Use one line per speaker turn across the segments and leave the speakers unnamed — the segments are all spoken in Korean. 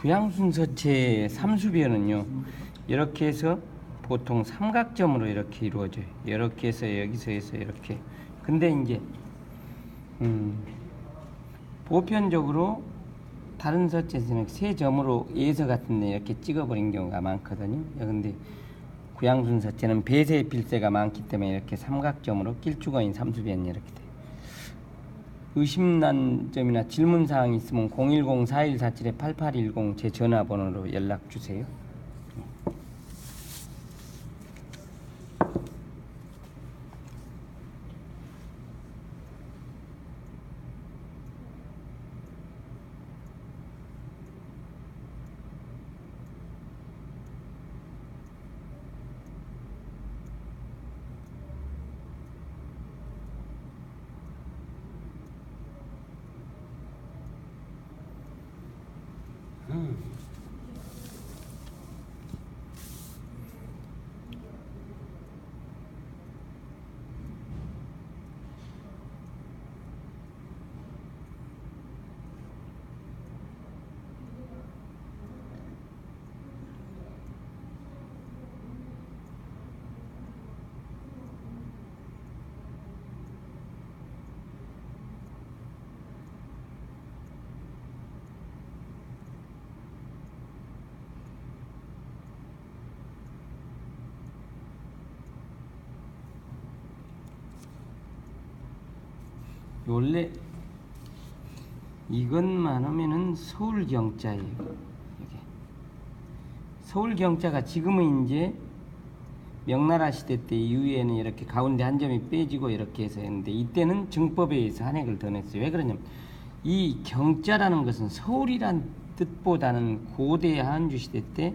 구양순서체 삼수변은요 이렇게 해서 보통 삼각점으로 이렇게 이루어져요. 이렇게 해서 여기서 해서 이렇게. 근데 이제 음, 보편적으로 다른 서체에서는 세 점으로 예서 같은 데 이렇게 찍어버린 경우가 많거든요. 근데 구양순 서체는 배세 필세가 많기 때문에 이렇게 삼각점으로 길쭉어인 삼수변이 이렇게 의심난 점이나 질문 사항 있으면 010-4147-8810 제 전화번호로 연락 주세요. Hmm. 원래 이것만 하면은 서울 경자예요. 이게 서울 경자가 지금은 이제 명나라 시대 때 이후에는 이렇게 가운데 한 점이 빼지고 이렇게 해서 했는데 이때는 증법에 의해서 한 획을 더 냈어요. 왜 그러냐면 이 경자라는 것은 서울이란 뜻보다는 고대 한주 시대 때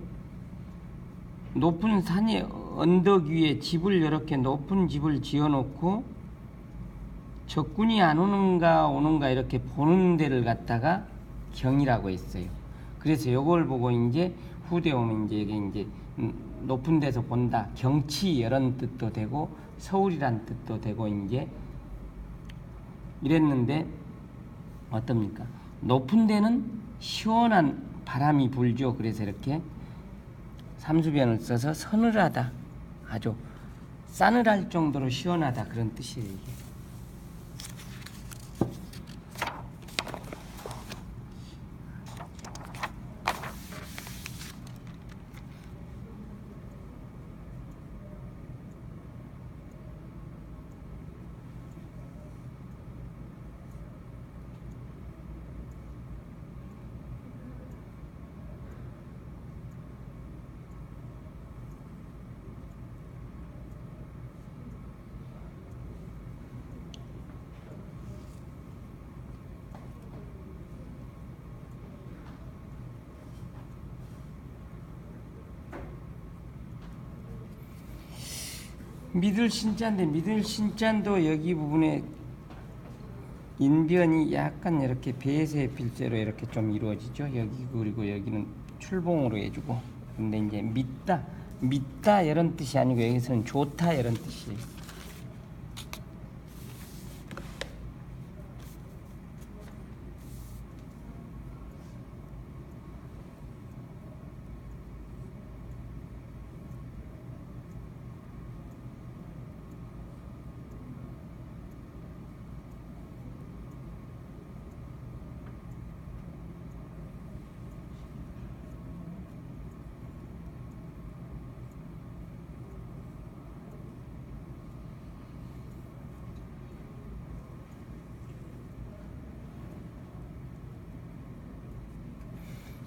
높은 산의 언덕 위에 집을 이렇게 높은 집을 지어놓고 적군이 안 오는가 오는가 이렇게 보는 데를 갖다가 경이라고 했어요. 그래서 이걸 보고 이제 후대 오면 이제 이게 이제 음, 높은 데서 본다 경치 이런 뜻도 되고 서울이란 뜻도 되고 이제 이랬는데 어떻습니까? 높은 데는 시원한 바람이 불죠. 그래서 이렇게 삼수변을 써서 서늘하다 아주 싸늘할 정도로 시원하다 그런 뜻이에요. 이게. 믿을 신자인데 믿을 신자도 여기 부분에 인변이 약간 이렇게 배세 필제로 이렇게 좀 이루어지죠. 여기 그리고 여기는 출봉으로 해주고 근데 이제 믿다 믿다 이런 뜻이 아니고 여기서는 좋다 이런 뜻이에요.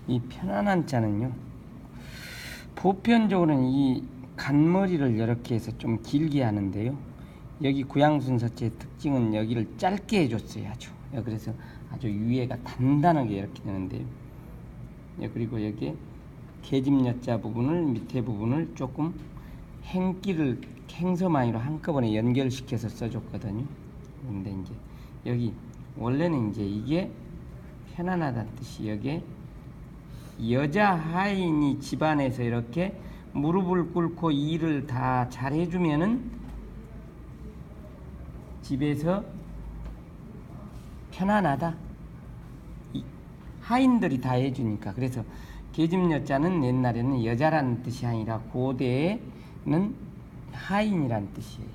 이 편안한 자는요. 보편적으로는 이 간머리를 이렇게 해서 좀 길게 하는데요. 여기 구양순서체의 특징은 여기를 짧게 해줬어요. 아주. 예, 그래서 아주 위에가 단단하게 이렇게 되는데요. 예, 그리고 여기에 계집여자 부분을 밑에 부분을 조금 행기를 행서마이로 한꺼번에 연결시켜서 써줬거든요. 근데 이제 여기 원래는 이제 이게 편안하다는 뜻이 여기에 여자 하인이 집안에서 이렇게 무릎을 꿇고 일을 다 잘해주면은 집에서 편안하다. 이 하인들이 다 해주니까 그래서 계집 여자는 옛날에는 여자라는 뜻이 아니라 고대에는 하인이란 뜻이에요.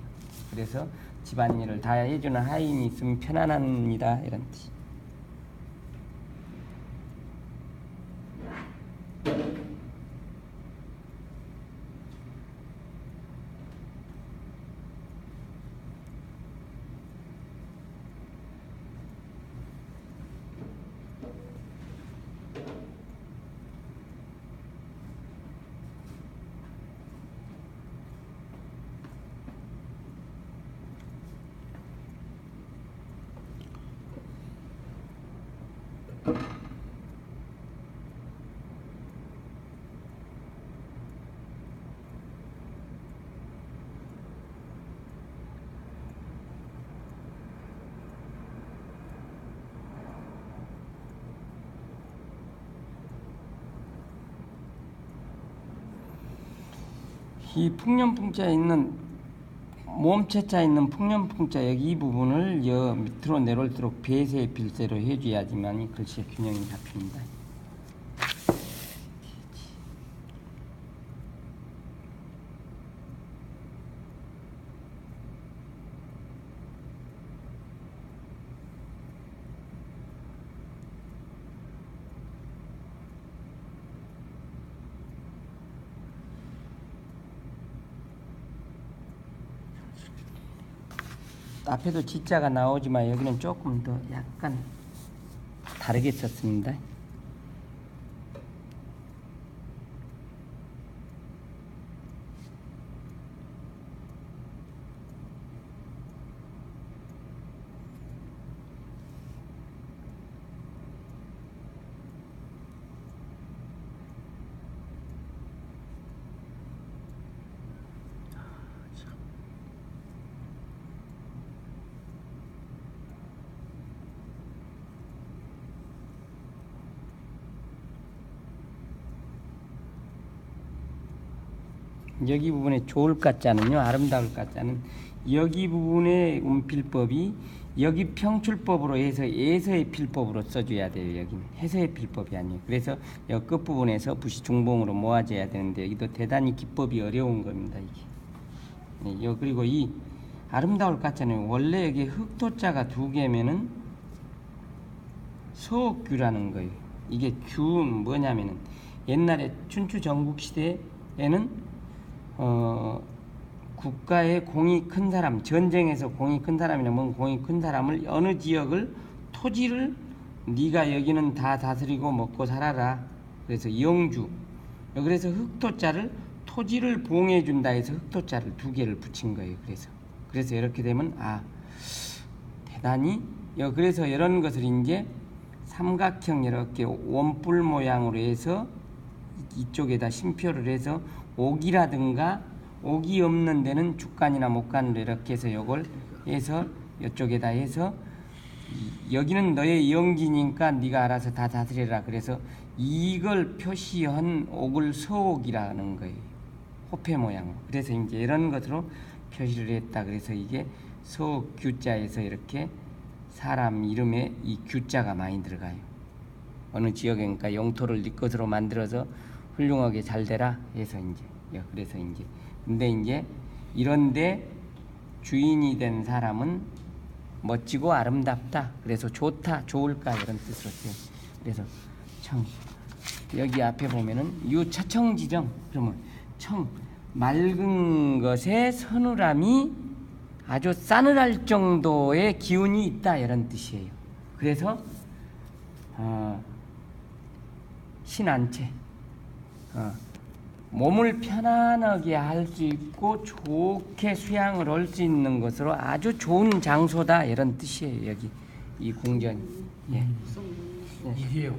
그래서 집안일을 다 해주는 하인이 있으면 편안합니다 이런 뜻. 이 풍년풍자에 있는 몸체자 있는 풍년풍자 여기 이 부분을 여 밑으로 내려올수록 배세 빌세로 해줘야지만 이 글씨의 균형이 잡힙니다. 앞에도 지자가 나오지만 여기는 조금 더 약간 다르게 썼습니다. 여기 부분에 좋을 가짜는요? 아름다울 가짜는 여기 부분의 운필법이 여기 평출법으로 해서 예서의 필법으로 써줘야 돼요 여기는. 해서의 필법이 아니에요. 그래서 여기 끝부분에서 부시 중봉으로 모아져야 되는데 여기도 대단히 기법이 어려운 겁니다 이게. 네, 여 그리고 이 아름다울 가짜는 원래 여기 흑토자가 두 개면은 서옥규라는 거예요. 이게 규는 뭐냐면은 옛날에 춘추 전국 시대에는 어, 국가의 공이 큰 사람, 전쟁에서 공이 큰 사람이나 뭔 공이 큰 사람을 어느 지역을 토지를 네가 여기는 다 다스리고 먹고 살아라. 그래서 영주. 그래서 흑토자를 토지를 보응해 준다 해서 흑토자를 두 개를 붙인 거예요. 그래서 그래서 이렇게 되면 아 대단히 여 그래서 이런 것을 이제 삼각형 이렇게 원뿔 모양으로 해서 이쪽에다 심표를 해서 옥이라든가 옥이 없는 데는 주간이나 목간으로 이렇게 해서 요걸 해서 이쪽에다 해서 이- 여기는 너의 영지니까 네가 알아서 다 다스려라. 그래서 이걸 표시한 옥을 서옥이라는 거예요. 호패 모양으로 그래서 이제 이런 것으로 표시를 했다. 그래서 이게 서옥 규자에서 이렇게 사람 이름에 이 규자가 많이 들어가요 어느 지역에 영토를 네 것으로 만들어서 훌륭하게 잘 되라 해서 이제 예, 그래서 이제. 근데 이제 이런데 주인이 된 사람은 멋지고 아름답다. 그래서 좋다 좋을까 이런 뜻으로 써요 그래서 청 여기 앞에 보면은 유차청지정. 그러면 청 맑은 것에 서늘함이 아주 싸늘할 정도의 기운이 있다 이런 뜻이에요. 그래서 어, 신한채 어, 몸을 편안하게 할 수 있고 좋게 수양을 할 수 있는 것으로 아주 좋은 장소다 이런 뜻이에요 여기. 이 궁전이. 예.
이게요.